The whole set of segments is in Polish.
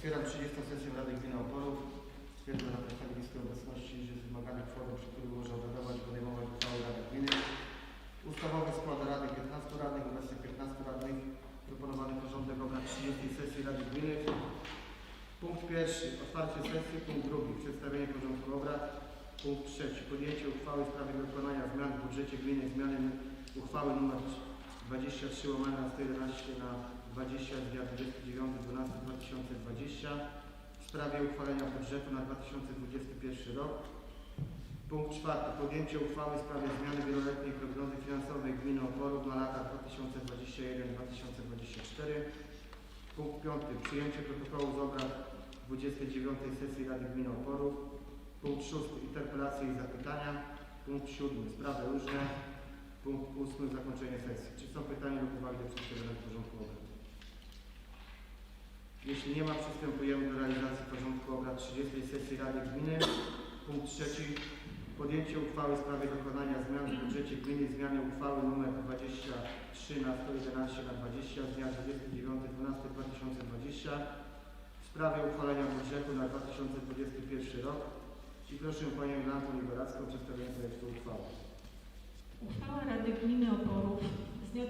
Otwieram 30. sesję Rady Gminy Oporów. Stwierdzam na podstawie bliskiej obecności, że z wymaganych kworum, przy których może obradować i podejmować uchwały Rady Gminy. Ustawowy skład Rady 15 radnych, obecnie 15 radnych. Proponowany porządek obrad 30. sesji Rady Gminy. Punkt pierwszy. Otwarcie sesji. Punkt drugi. Przedstawienie porządku obrad. Punkt trzeci. Podjęcie uchwały w sprawie dokonania zmian w budżecie gminy. Zmiany uchwały nr 23 łamane na 111 na 20 z dnia 29.12.2020 w sprawie uchwalenia budżetu na 2021 rok. Punkt czwarty. Podjęcie uchwały w sprawie zmiany wieloletniej prognozy finansowej gminy Oporów na lata 2021-2024. Punkt piąty. Przyjęcie protokołu z obrad 29 sesji Rady Gminy Oporów. Punkt szósty. Interpelacje i zapytania. Punkt siódmy. Sprawy różne. Punkt ósmy. Zakończenie sesji. Czy są pytania lub uwagi do przedstawionego porządku obrad? Jeśli nie ma, przystępujemy do realizacji porządku obrad 30 sesji Rady Gminy. Punkt trzeci. Podjęcie uchwały w sprawie dokonania zmian w budżecie gminy. Zmiany uchwały nr 23 na 111 na 20 z dnia 29.12.2020 w sprawie uchwalenia budżetu na 2021 rok. I proszę Panią Jolantę Liberacką o przedstawienie projektu uchwały. Uchwała Rady Gminy Oporów z dnia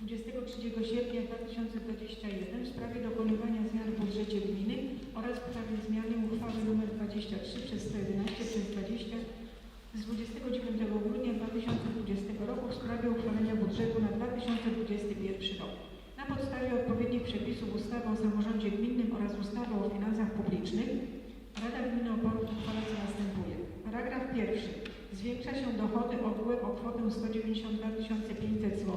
23 sierpnia 2021 w sprawie dokonywania zmian w budżecie gminy oraz w sprawie zmiany uchwały nr 23 przez 111 przez 20 z 29 grudnia 2020 roku w sprawie uchwalenia budżetu na 2021 rok. Na podstawie odpowiednich przepisów ustawy o samorządzie gminnym oraz ustawy o finansach publicznych Rada Gminy Oporów uchwala co następuje. Paragraf pierwszy. Zwiększa się dochody ogółem o kwotę 192 500 zł,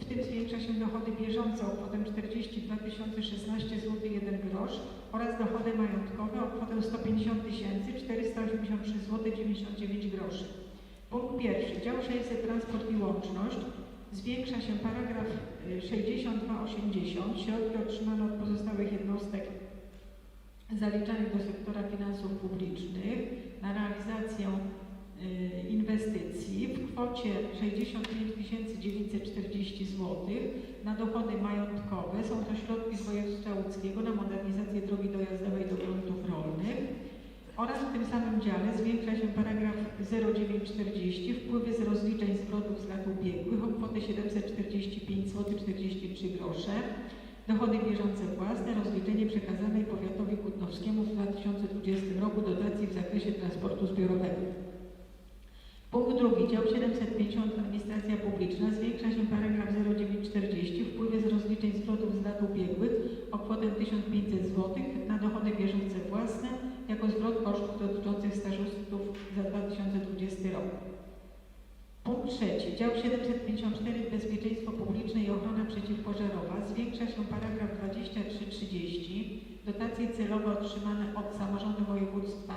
w tym zwiększa się dochody bieżące o kwotę 42 016 zł 1 grosz oraz dochody majątkowe o kwotę 150 483 zł 99 groszy. Punkt pierwszy. Dział 600 Transport i Łączność. Zwiększa się paragraf y, 6280. Środki otrzymane od pozostałych jednostek zaliczanych do sektora finansów publicznych na realizację y, inwestycji w kwocie 65 940 zł na dochody majątkowe. Są to środki z województwa łódzkiego na modernizację drogi dojazdowej do gruntów rolnych oraz w tym samym dziale zwiększa się paragraf 0940 wpływy z rozliczeń zwrotów z lat ubiegłych o kwotę 745 zł 43 grosze. Dochody bieżące własne, rozliczenie przekazanej powiatowi kutnowskiemu w 2020 roku dotacji w zakresie transportu zbiorowego. Punkt drugi, dział 750 Administracja Publiczna. Zwiększa się paragraf 0940 wpływy z rozliczeń zwrotów z lat ubiegłych o kwotę 1500 zł na dochody bieżące własne jako zwrot kosztów dotyczących stażystów za 2020 rok. Punkt trzeci. Dział 754 Bezpieczeństwo Publiczne i Ochrona Przeciwpożarowa. Zwiększa się paragraf 2330. Dotacje celowe otrzymane od samorządu województwa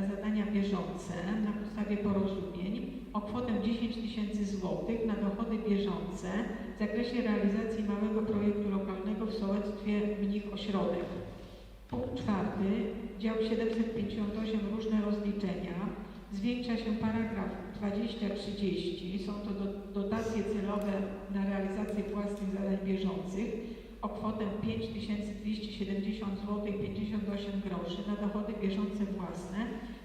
na zadania bieżące na podstawie porozumień o kwotę 10 tysięcy złotych na dochody bieżące w zakresie realizacji małego projektu lokalnego w sołectwie Mnich Ośrodek. Punkt czwarty. Dział 758 Różne rozliczenia. Zwiększa się paragraf 2030. Są to do- dotacje celowe na realizację własnych zadań bieżących o kwotę 5270 zł 58 groszy na dochody bieżące własne.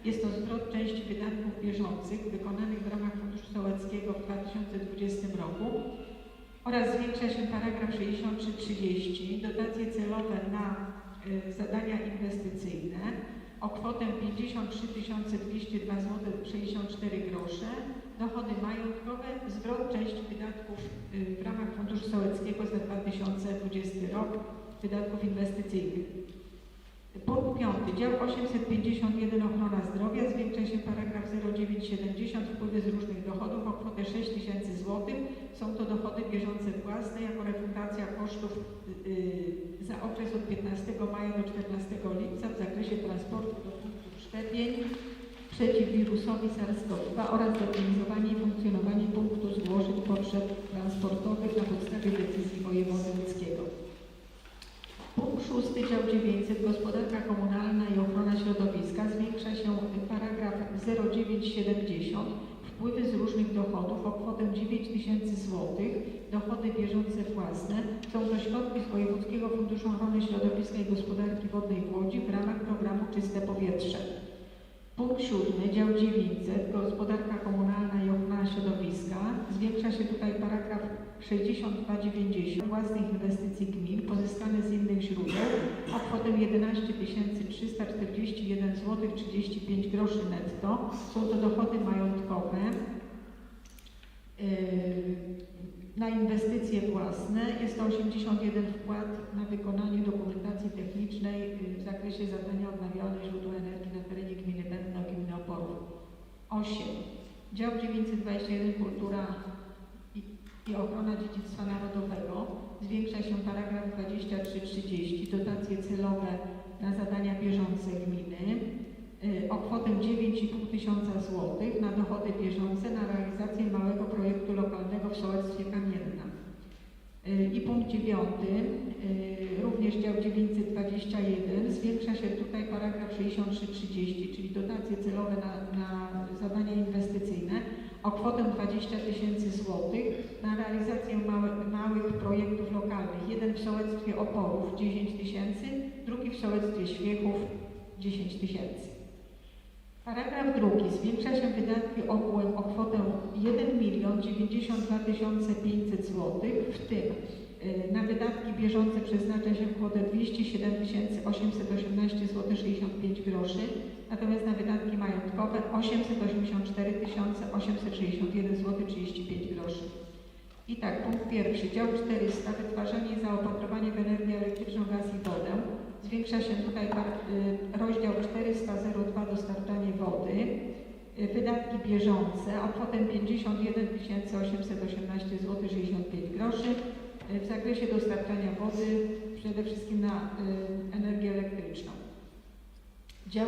Jest to zwrot części wydatków bieżących wykonanych w ramach Funduszu Sołeckiego w 2020 roku oraz zwiększa się paragraf 6330 dotacje celowe na y, zadania inwestycyjne o kwotę 53 202 zł 64 grosze, dochody majątkowe, zwrot części wydatków y, w ramach Funduszu Sołeckiego za 2020 rok, wydatków inwestycyjnych. Punkt piąty. Dział 851 Ochrona Zdrowia. Zwiększa się paragraf 0970 wpływy z różnych dochodów o kwotę 6 tysięcy złotych. Są to dochody bieżące własne jako refundacja kosztów yy, za okres od 15 maja do 14 lipca w zakresie transportu do punktów szczepień przeciw wirusowi SARS-CoV-2 oraz zorganizowanie i funkcjonowanie punktu zgłoszeń potrzeb transportowych na podstawie decyzji wojewody łódzkiego. Punkt szósty, dział 900, gospodarka komunalna i ochrona środowiska. Zwiększa się paragraf 0970, wpływy z różnych dochodów o kwotę 9 tysięcy złotych, dochody bieżące własne. Są to środki z Wojewódzkiego Funduszu Ochrony Środowiska i Gospodarki Wodnej w Łodzi w ramach programu Czyste Powietrze. Punkt siódmy, dział 900, gospodarka komunalna i ochrona środowiska. Zwiększa się tutaj paragraf 6290 własnych inwestycji gmin pozyskane z innych źródeł o kwotę 11 341 zł 35 groszy netto. Są to dochody majątkowe yy, na inwestycje własne. Jest to 81 wkład na wykonanie dokumentacji technicznej yy, w zakresie zadania odnawialnych źródeł energii na terenie gminy Bębno, gminy Oporów. 8. Dział 921 Kultura i, i ochrona dziedzictwa narodowego. Zwiększa się paragraf 2330 dotacje celowe na zadania bieżące gminy y, o kwotę 9,5 tysiąca złotych na dochody bieżące na realizację małego projektu lokalnego w sołectwie Kamienna. Y, I punkt dziewiąty, y, również dział 921, zwiększa się tutaj paragraf 6330, czyli dotacje celowe na, na zadania inwestycyjne o kwotę 20 tysięcy złotych na realizację małe, małych projektów lokalnych. Jeden w sołectwie Oporów 10 tysięcy, drugi w sołectwie Śmiechów 10 tysięcy. Paragraf drugi. Zwiększa się wydatki ogółem o kwotę 1 milion 92 500 zł, w tym y, na wydatki bieżące przeznacza się kwotę 207 818 zł 65 groszy, natomiast na wydatki majątkowe 884 861 zł 35 groszy. I tak, punkt pierwszy, dział 400, wytwarzanie i zaopatrowanie w energię elektryczną, gaz i wodę. Zwiększa się tutaj y, rozdział 402 dostarczanie wody, y, wydatki bieżące o kwotę 51 818 zł 65 groszy y, w zakresie dostarczania wody, przede wszystkim na energię elektryczną. Dział,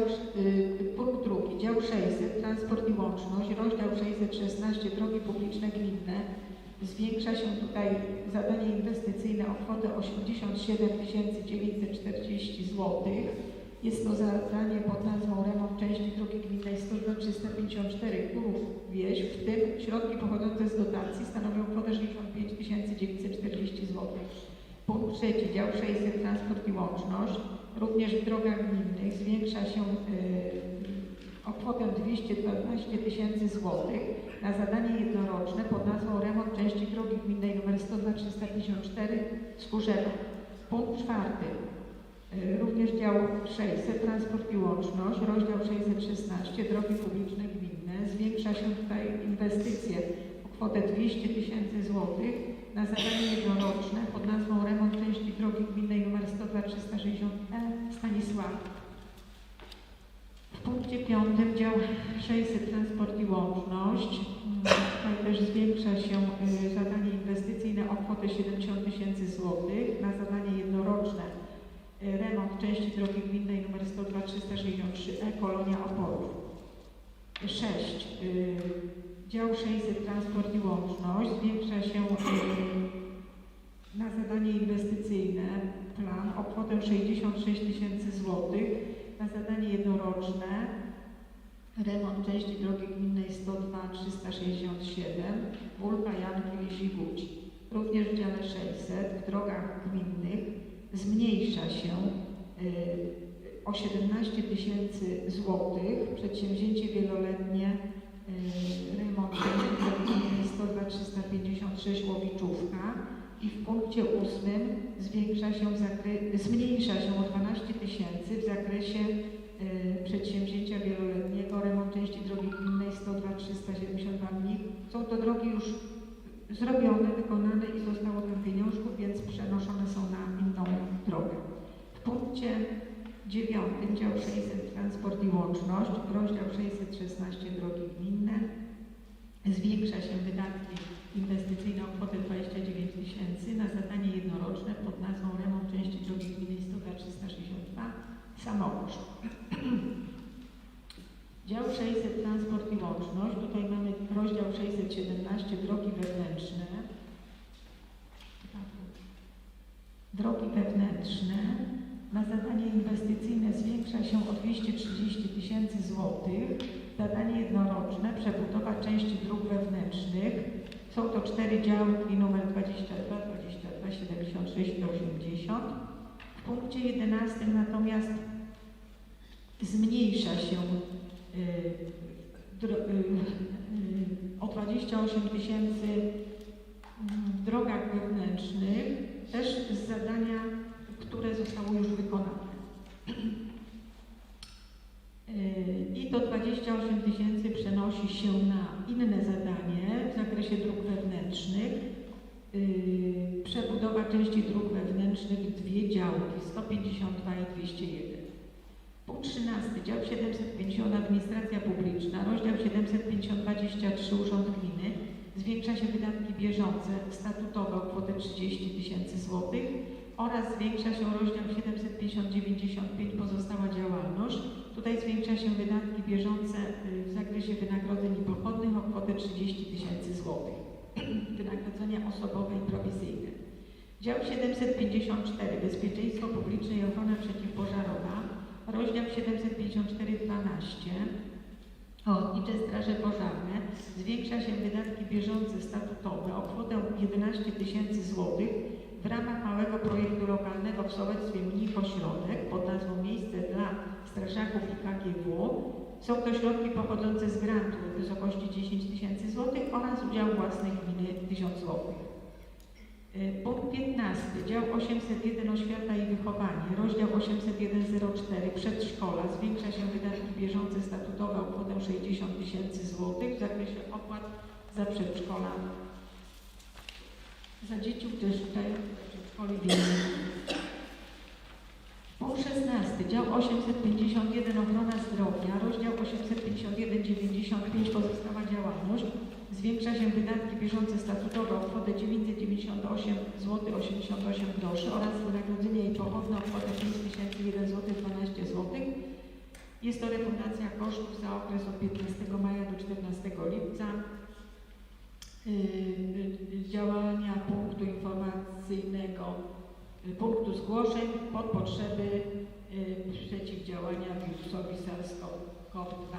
punkt drugi, dział 600, transport i łączność, rozdział 616, drogi publiczne gminne. Zwiększa się tutaj zadanie inwestycyjne o kwotę 87 940 zł. Jest to zadanie pod nazwą remont części drogi gminnej 102 354 Kurów Wieś, w tym środki pochodzące z dotacji stanowią kwotę 65 940 zł. Punkt trzeci, dział 600, transport i łączność. Również w drogach gminnych zwiększa się y, o kwotę 212 tysięcy złotych na zadanie jednoroczne pod nazwą remont części drogi gminnej nr 102 354 Skórzewo. Punkt czwarty. Y, Również dział 600 transport i łączność, rozdział 616 drogi publiczne gminne. Zwiększa się tutaj inwestycje o kwotę 200 tysięcy złotych na zadanie jednoroczne pod nazwą remont części drogi gminnej nr 102 360E Stanisław. Punkcie piątym dział 600 transport i łączność. Tutaj też zwiększa się y, zadanie inwestycyjne o kwotę 70 tysięcy złotych na zadanie jednoroczne y, remont części drogi gminnej nr 102 363E Kolonia Oporów. 6. Y, dział 600 transport i łączność. Zwiększa się na zadanie inwestycyjne plan o kwotę 66 tysięcy złotych na zadanie jednoroczne remont części drogi gminnej 102 367 Wólka Janki Łódź. Również w dziale 600 w drogach gminnych zmniejsza się y, o 17 tysięcy złotych przedsięwzięcie wieloletnie y, remont drogi gminnej 102 356 Łowiczówka i w punkcie ósmym zwiększa się zmniejsza się o 12 tysięcy w zakresie y, przedsięwzięcia wieloletniego remont części drogi gminnej 102 372 Mnich. Są to drogi już zrobione, wykonane i zostało tam pieniążków, więc przenoszone są na inną drogę. W punkcie dziewiątym dział 600 transport i łączność, rozdział 616 drogi gminne. Zwiększa się wydatki inwestycyjne o kwotę 29 tysięcy na zadanie jednoroczne pod nazwą remont części drogi gminnej 102 362 Samorząd. Dział 600 Transport i Łączność. Tutaj mamy rozdział 617 Drogi wewnętrzne. Drogi wewnętrzne. Na zadanie inwestycyjne zwiększa się o 230 tysięcy złotych. Zadanie jednoroczne przebudowa części dróg wewnętrznych Są to cztery działki numer 22, 22, 76 i 80. W punkcie 11 natomiast zmniejsza się y, dro, y, y, o 28 tysięcy w drogach wewnętrznych, też z zadania, które zostało już wykonane. I to 28 tysięcy przenosi się na inne zadanie w zakresie dróg wewnętrznych. Yy, Przebudowa części dróg wewnętrznych, dwie działki, 152 i 201. Punkt 13, dział 750 Administracja Publiczna, rozdział 75023 Urząd Gminy. Zwiększa się wydatki bieżące statutowe o kwotę 30 tysięcy złotych oraz zwiększa się rozdział 75095 pozostała działalność. Tutaj zwiększa się wydatki bieżące y, w zakresie wynagrodzeń i pochodnych o kwotę 30 tysięcy złotych. Wynagrodzenia osobowe i prowizyjne. Dział 754 Bezpieczeństwo publiczne i ochrona przeciwpożarowa. Rozdział 75412 Ochotnicze Straże Pożarne zwiększa się wydatki bieżące statutowe o kwotę 11 tysięcy złotych w ramach małego projektu lokalnego w sołectwie Mnich Ośrodek pod nazwą Miejsce dla Strażaków i KGW. Są to środki pochodzące z grantu w wysokości 10 tysięcy złotych oraz udział własny gminy 1000 złotych. Y, Punkt 15. Dział 801 Oświata i Wychowanie. Rozdział 80104 Przedszkola. Zwiększa się wydatki bieżące statutowe o kwotę 60 tysięcy złotych w zakresie opłat za przedszkola. Za dzieci uczęszczających do przedszkoli. Punkt 16. Dział 851 Ochrona Zdrowia. Rozdział 851 95 Pozostała działalność. Zwiększa się wydatki bieżące statutowe o kwotę 998 zł 88 groszy oraz wynagrodzenia i pochodne o kwotę 5001 zł 12 zł. Jest to refundacja kosztów za okres od 15 maja do 14 lipca. Yy, yy, działania punktu informacyjnego, yy, punktu zgłoszeń pod potrzeby przeciwdziałania wirusowi SARS-CoV-2.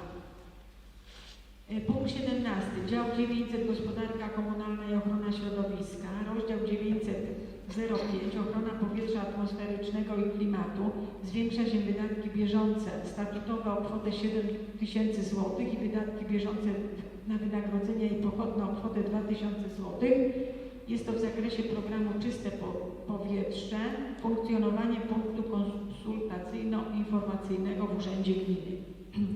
E, Punkt 17. Dział 900 Gospodarka Komunalna i Ochrona Środowiska. Rozdział 905 Ochrona Powietrza Atmosferycznego i Klimatu. Zwiększa się wydatki bieżące statutowe o kwotę 7 tysięcy złotych i wydatki bieżące na wynagrodzenia i pochodne o kwotę 2000 złotych. Jest to w zakresie programu Czyste Po- Powietrze, funkcjonowanie punktu konsultacyjno-informacyjnego w Urzędzie Gminy.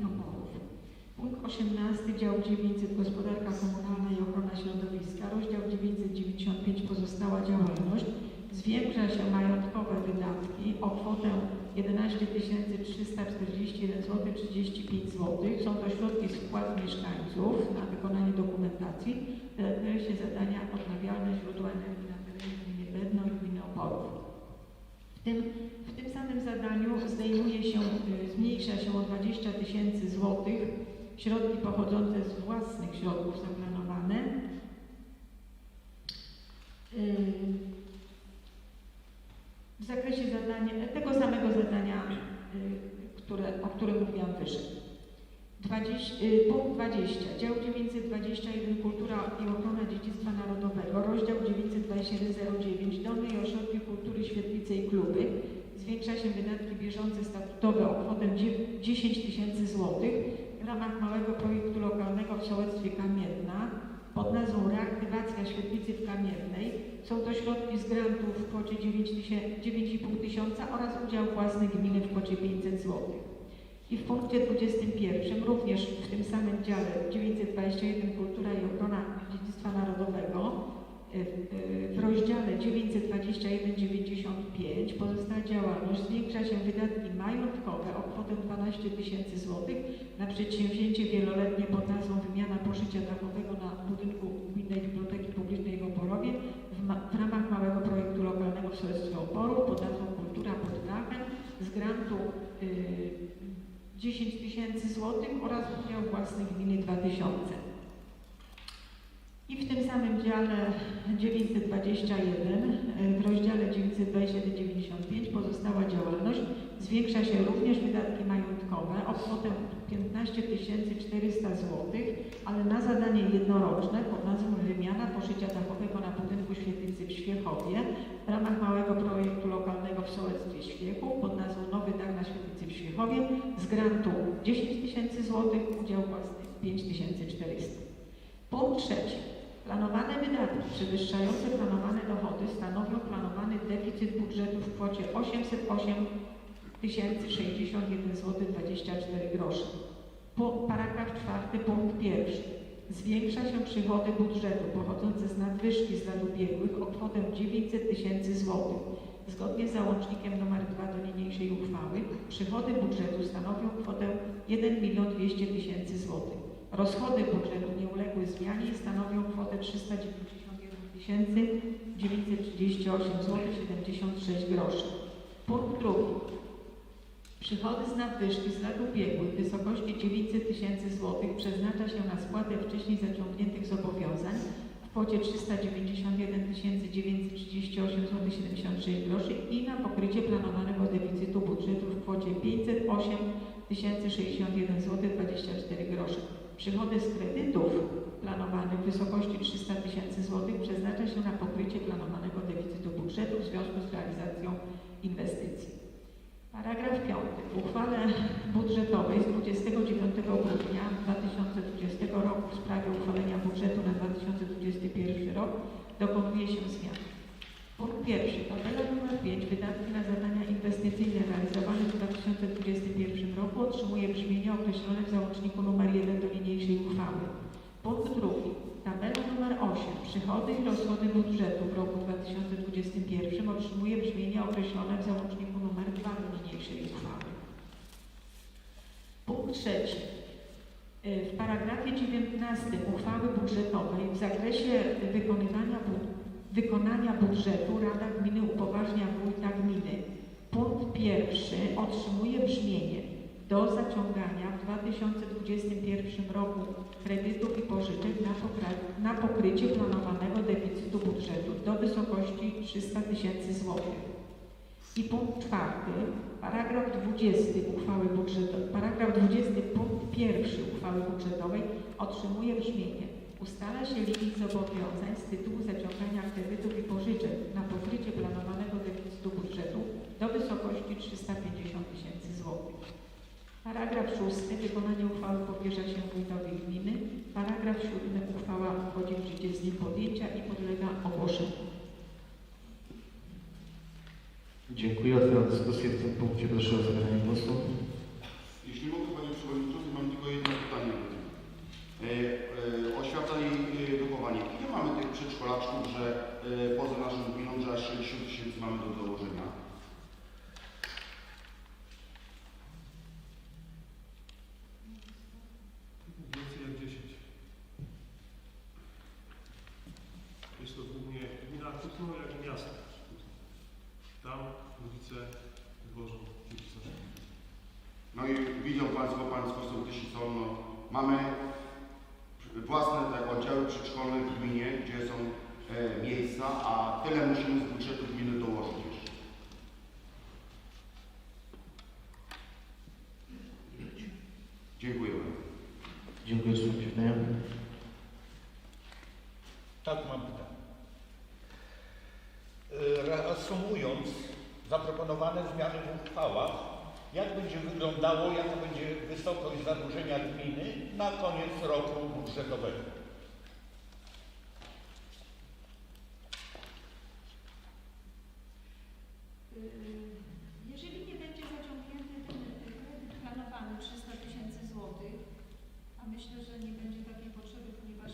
Punkt 18, dział 900 Gospodarka Komunalna i Ochrona Środowiska, rozdział 995 Pozostała działalność. Zwiększa się majątkowe wydatki o kwotę 11 341 zł 35 zł. Są to środki z wpłat mieszkańców na wykonanie dokumentacji w zakresie zadania odnawialne źródła energii na terenie gminy Bedno i gminy Oporów. W tym, w tym samym zadaniu zdejmuje się, y, zmniejsza się o 20 tysięcy złotych środki pochodzące z własnych środków zaplanowane. Yy, W zadania, tego samego zadania, yy, które, o którym mówiłam wyżej. 20, yy, punkt 20, dział 921 Kultura i ochrona dziedzictwa narodowego, rozdział 92109 Domy i ośrodki kultury, świetlice i kluby. Zwiększa się wydatki bieżące statutowe o kwotę dzie- 10 tysięcy złotych. W ramach małego projektu lokalnego w sołectwie Kamienna pod nazwą Reaktywacja świetlicy w Kamiennej. Są to środki z grantów w kwocie 9 tysię- 9,5 tysiąca oraz udział własny gminy w kwocie 500 zł. I w punkcie 21 również w tym samym dziale 921 Kultura i ochrona dziedzictwa narodowego w rozdziale 921-95 pozostała działalność zwiększa się wydatki majątkowe o kwotę 12 tysięcy złotych na przedsięwzięcie wieloletnie pod nazwą Wymiana poszycia dachowego na budynku Gminnej Biblioteki Publicznej w Oporowie w, w ramach małego projektu lokalnego w sołectwie Oporów pod nazwą Kultura pod dachem z grantu y, 10 tysięcy złotych oraz udział własny gminy 2000. I w tym samym dziale 921, e, w rozdziale 921-95 pozostała działalność zwiększa się również wydatki majątkowe o kwotę 15 400 zł, ale na zadanie jednoroczne pod nazwą Wymiana poszycia dachowego na budynku świetlicy w Świechowie w ramach małego projektu lokalnego w Sołectwie Świechu pod nazwą Nowy Dach na świetlicy w Świechowie z grantu 10 tysięcy złotych, udział własny 5 400. Punkt trzeci. Planowane wydatki przewyższające planowane dochody stanowią planowany deficyt budżetu w kwocie 808 061 zł 24 groszy. Paragraf czwarty, punkt pierwszy. Zwiększa się przychody budżetu pochodzące z nadwyżki z lat ubiegłych o kwotę 900 tysięcy złotych. Zgodnie z załącznikiem nr 2 do niniejszej uchwały przychody budżetu stanowią kwotę 1 200 tysięcy złotych. Rozchody budżetu nie uległy zmianie i stanowią kwotę 391 938 zł 76 groszy. Punkt drugi. Przychody z nadwyżki z lat ubiegłych w wysokości 900 tysięcy złotych przeznacza się na spłatę wcześniej zaciągniętych zobowiązań w kwocie 391 938 zł 76 groszy i na pokrycie planowanego deficytu budżetu w kwocie 508 061 zł 24 groszy. Przychody z kredytów planowanych w wysokości 300 tysięcy złotych przeznacza się na pokrycie planowanego deficytu budżetu w związku z realizacją inwestycji. Paragraf 5. W uchwale budżetowej z 29 grudnia 2020 roku w sprawie uchwalenia budżetu na 2021 rok dokonuje się zmian. Punkt pierwszy. Tabela nr 5. Wydatki na zadania inwestycyjne realizowane w 2021 roku otrzymuje brzmienie określone w załączniku nr 1 do niniejszej uchwały. Punkt drugi. Tabela nr 8. Przychody i rozchody budżetu w roku 2021 otrzymuje brzmienie określone w załączniku nr 2 do niniejszej uchwały. Punkt trzeci. Y, W paragrafie 19 uchwały budżetowej w zakresie wykonywania, bu- wykonania budżetu Rada Gminy upoważnia wójta gminy. Punkt pierwszy otrzymuje brzmienie do zaciągania w 2021 roku kredytów i pożyczek na, na pokrycie planowanego deficytu budżetu do wysokości 300 tysięcy złotych. I punkt czwarty, paragraf 20 uchwały budżetowej, paragraf 20 punkt pierwszy uchwały budżetowej otrzymuje brzmienie. Ustala się limit zobowiązań z tytułu zaciągania kredytów i pożyczek na pokrycie planowanego deficytu budżetu do wysokości 350 tysięcy złotych. Paragraf 6. Wykonanie uchwały powierza się wójtowi gminy. Paragraf 7. Uchwała wchodzi w życie z dniem podjęcia i podlega ogłoszeniu. Dziękuję. Otwieram dyskusję w tym punkcie. Proszę o zabranie głosu. Jeśli mogę, Panie Przewodniczący, mam tylko jedno pytanie. E, e, oświata i e, wychowanie. Ile mamy przedszkolaczków, że e, poza naszą gminą, że aż 60 tysięcy mamy do założenia? Więcej jak 10. Jest to głównie gmina Kutno, jak i miasto. Tam rodzice wywożą dzieci z naszego miasta. No i widzą Państwo, Państwo sołtysi są, no, mamy własne tak, oddziały przedszkolne w gminie, gdzie są e, miejsca, a tyle musimy z budżetu gminy dołożyć jeszcze. Dziękuję bardzo. Dziękuję. Pytania? Tak, mam pytanie. Y, Reasumując zaproponowane zmiany w uchwałach, jak będzie wyglądało, jaka będzie wysokość zadłużenia gminy na koniec roku budżetowego? Jeżeli nie będzie zaciągnięty ten kredyt planowany 300 tysięcy złotych, a myślę, że nie będzie takiej potrzeby, ponieważ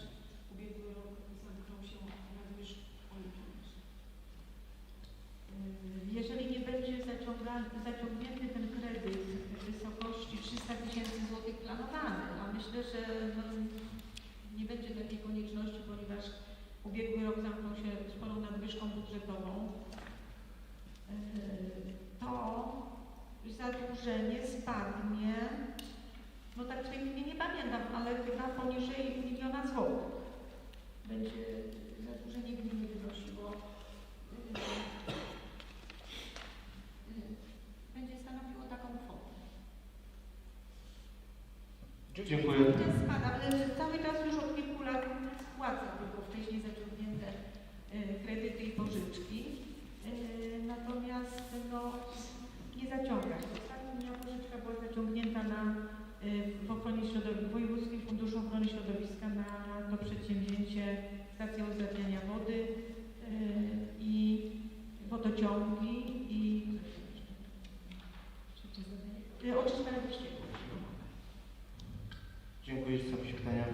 ubiegły rok zamknął się nadwyżką. Jeżeli nie będzie zaciąga- zaciągnięty ten kredyt w wysokości 300 tysięcy złotych planowany, a myślę, że no, nie będzie takiej konieczności, ponieważ ubiegły rok zamknął się sporą nadwyżką budżetową, yy, to zadłużenie spadnie, no tak chwili nie pamiętam, ale chyba poniżej miliona złotych. Będzie zadłużenie gminy wynosiło yy, Będzie stanowiło taką kwotę. Dziękuję. Nie spada, ale cały czas już od kilku lat spłaca tylko wcześniej zaciągnięte e, kredyty i pożyczki. Natomiast no, nie zaciąga była zaciągnięta na, e, w ochronie środowiska, Wojewódzkim Funduszu Ochrony Środowiska na to przedsięwzięcie stacja uzdatniania wody e, i wodociągi i. E, oczyszczania ścieków. Dziękuję. Czy są pytania?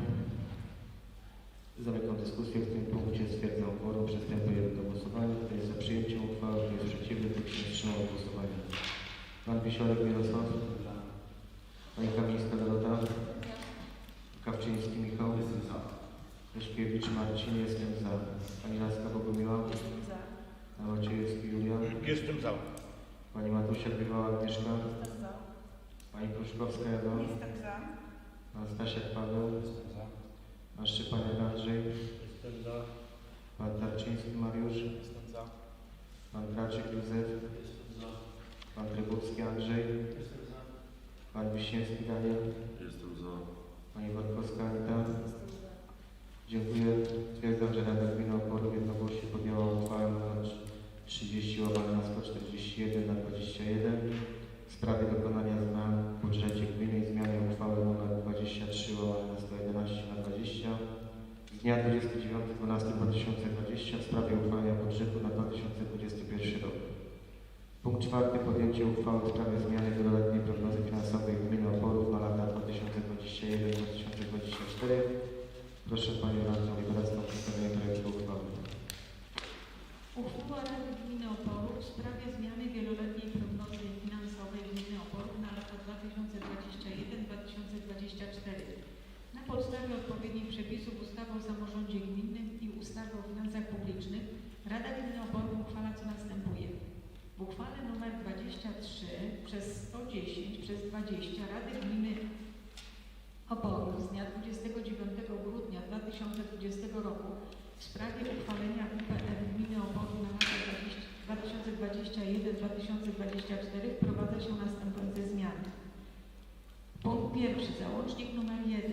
Zamykam dyskusję. W tym punkcie stwierdzam kworum. Przystępujemy do głosowania. Kto jest za przyjęciem uchwały? Kto jest przeciwny? Kto się wstrzymał od głosowania? Pan Wisiorek Mirosław? Pani Kamińska Dorota? Kawczyński Michał? Jestem za. Leszkiewicz Marcin? Jestem za. Pani Laska Bogumiła? Jestem za. Maciejewski Julia? Jestem za. Pani Matusiak Bywała Agnieszka? Jestem za. Pani Pruszkowska Ewa? Jestem za. Pan Stasiak Paweł? Jestem za. Pan Szczepaniak Andrzej? Jestem za. Pan Tarczyński Mariusz? Jestem za. Pan Kraczyk Józef? Pan Trybucki Andrzej? Jestem za. Pan Wiśniewski Daniel? Jestem za. Pani Warkowska Anita? Jestem za. Dziękuję. Stwierdzam, że Rada Gminy Oporów jednogłośnie podjęła uchwałę nr 30 łamane na 141 na 21 w sprawie dokonania zmian w budżecie gminy i zmiany uchwały nr 23 łamane na 111 na 20 z dnia 29.12.2020 w sprawie uchwalenia budżetu na 2021 rok. Punkt czwarty. Podjęcie uchwały w sprawie zmiany wieloletniej prognozy finansowej gminy Oporów na lata 2021-2024. Proszę Panią Radną Liberacką o przedstawienie projektu uchwały. Uchwała Rady Gminy Oporów w sprawie zmiany wieloletniej prognozy finansowej Gminy Oporów na lata 2021-2024. Na podstawie odpowiednich przepisów ustawy o samorządzie gminnym i ustawy o finansach publicznych Rada Gminy Oporów uchwala co następuje. W uchwale nr 23 przez 110 przez 20 Rady Gminy Oporów z dnia 29 grudnia 2020 roku w sprawie uchwalenia UPR Gminy Oporów na lata 2021-2024 wprowadza się następujące zmiany. Punkt pierwszy, załącznik nr 1.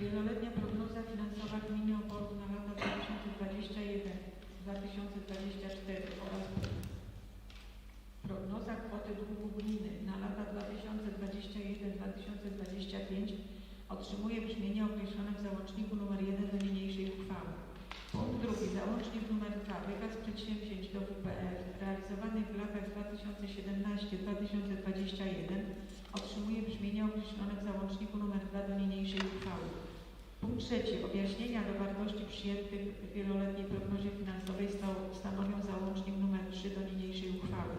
Wieloletnia prognoza finansowa Gminy Oporów na lata 2021-2024 oraz prognoza kwoty długu gminy na lata 2021-2025 otrzymuje brzmienie określone w załączniku nr 1 do niniejszej uchwały. Punkt drugi, załącznik nr 2. Wykaz przedsięwzięć do WPR realizowanych w latach 2017-2021 otrzymuje brzmienie określone w załączniku nr 2 do niniejszej uchwały. Punkt trzeci. Objaśnienia do wartości przyjętych w wieloletniej prognozie finansowej stanowią załącznik nr 3 do niniejszej uchwały.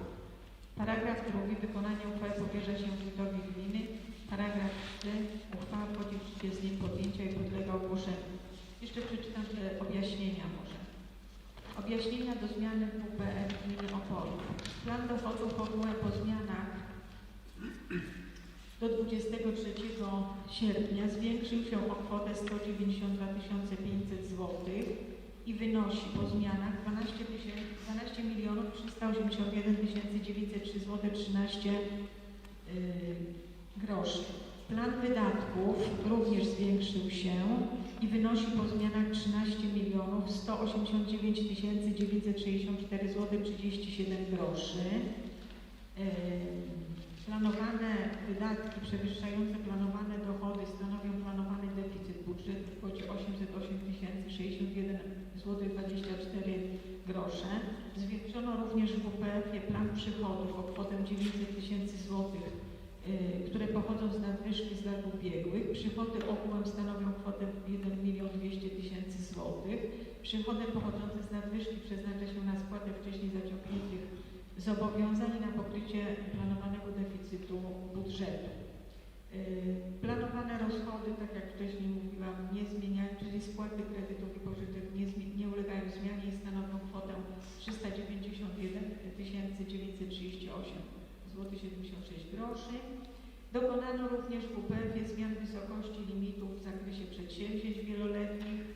Paragraf drugi. Wykonanie uchwały powierza się wójtowi gminy. Paragraf C. Uchwała wchodzi w życie z dniem podjęcia i podlega ogłoszeniu. Jeszcze przeczytam te objaśnienia może. Objaśnienia do zmiany WPR gminy Opolu. Plan dochodów formułę po zmianach do 23 sierpnia zwiększył się o kwotę 192 500 zł i wynosi po zmianach 12, tysięcy- 12 milionów 381 903 zł 13 yy, groszy. Plan wydatków również zwiększył się i wynosi po zmianach 13 milionów 189 964 zł 37 groszy. Planowane wydatki przewyższające planowane dochody stanowią planowany deficyt budżetu w kwocie 808 061 zł 24 grosze. Zwiększono również w WPF-ie plan przychodów o kwotę 900 tysięcy złotych, y, które pochodzą z nadwyżki z lat ubiegłych. Przychody ogółem stanowią kwotę 1 milion 200 tysięcy złotych. Przychody pochodzące z nadwyżki przeznacza się na spłatę wcześniej zaciągniętych zobowiązań na pokrycie planowanego deficytu budżetu. Yy, Planowane rozchody, tak jak wcześniej mówiłam, nie zmieniają, czyli spłaty kredytów i pożyczek nie, nie ulegają zmianie i stanowią kwotę 391 938 zł 76 groszy. Dokonano również w UPF-ie zmian wysokości limitów w zakresie przedsięwzięć wieloletnich yy,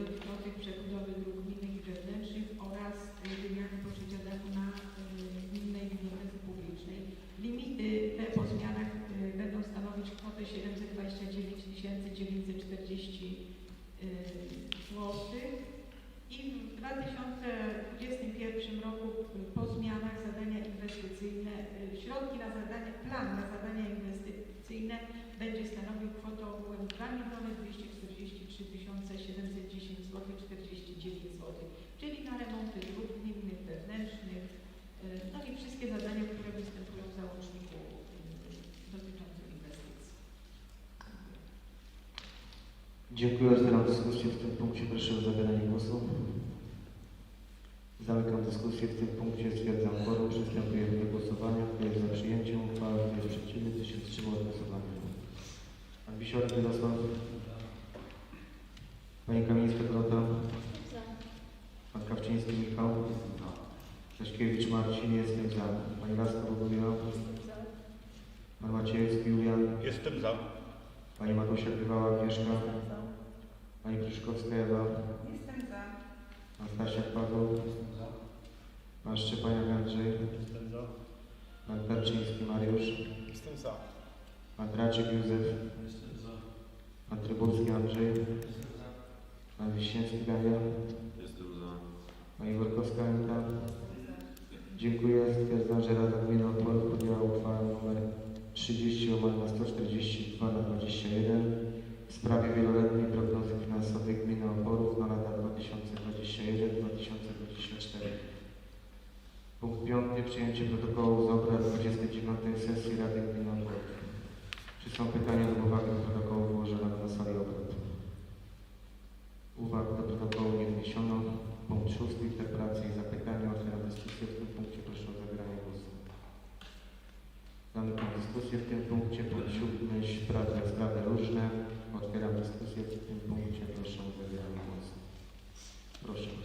dotyczących przebudowy dróg gminnych i wewnętrznych oraz yy, wymiany pokrycia dachu na yy, gminnej bibliotece publicznej. Limity te po zmianach y, będą stanowić kwotę 729 940 zł 2021 roku y, po zmianach zadania inwestycyjne, y, środki na zadania, plan na zadania inwestycyjne będzie stanowił kwotę ogółem 2 243 710 zł 49 zł, czyli na remonty dróg gminnych, wewnętrznych, y, no i wszystkie zadania, które występują w załączniku y, dotyczącym inwestycji. Dziękuję. Otwieram dyskusję punkcie. Proszę o zabieranie głosu. Zamykam dyskusję w tym punkcie. Stwierdzam kworum. Przystępujemy do głosowania. Kto jest za przyjęciem uchwały? Kto jest przeciwny? Kto się wstrzymał od głosowania? Pan Wisiorek Jarosław. Pani Kamińska Dorota. Pan Kawczyński Michał. Staszkiewicz Marcin. Jestem za. Pani Laska Bogumiła. Pan Maciejewski Julian. Jestem za. Pani Matusia Bywała Agnieszka. Pani Pryszkowska Ewa. Jestem za. Pan Stasiak Paweł. Pan Szczepaniak Andrzej. Jestem za. Pan Tarczyński Mariusz. Jestem za. Pan Traczyk Józef. Pan Trybulski Andrzej. Pan Wiśniewski Daniel. Jestem za. Pani Workowska Anita. Dziękuję. Stwierdzam, że Rada Gminy Opolów podjęła uchwałę nr 30 łamane na 142 na 21 w sprawie wieloletniej prognozy finansowej Gminy Oporów na lata 2021-2024. Punkt 5. Przyjęcie protokołu z obrad 29 sesji Rady Gminy Oporów. Czy są pytania lub uwagi do protokołu wyłożonego na sali obrad? Uwag do protokołu nie wniesiono. Punkt 6. Interpelacje i zapytania. Otwieram dyskusję w tym punkcie. Proszę o zabieranie głosu. Zamykam dyskusję w tym punkcie. Punkt 7. Sprawy, sprawy różne. Otwieram dyskusję w tym punkcie. Proszę.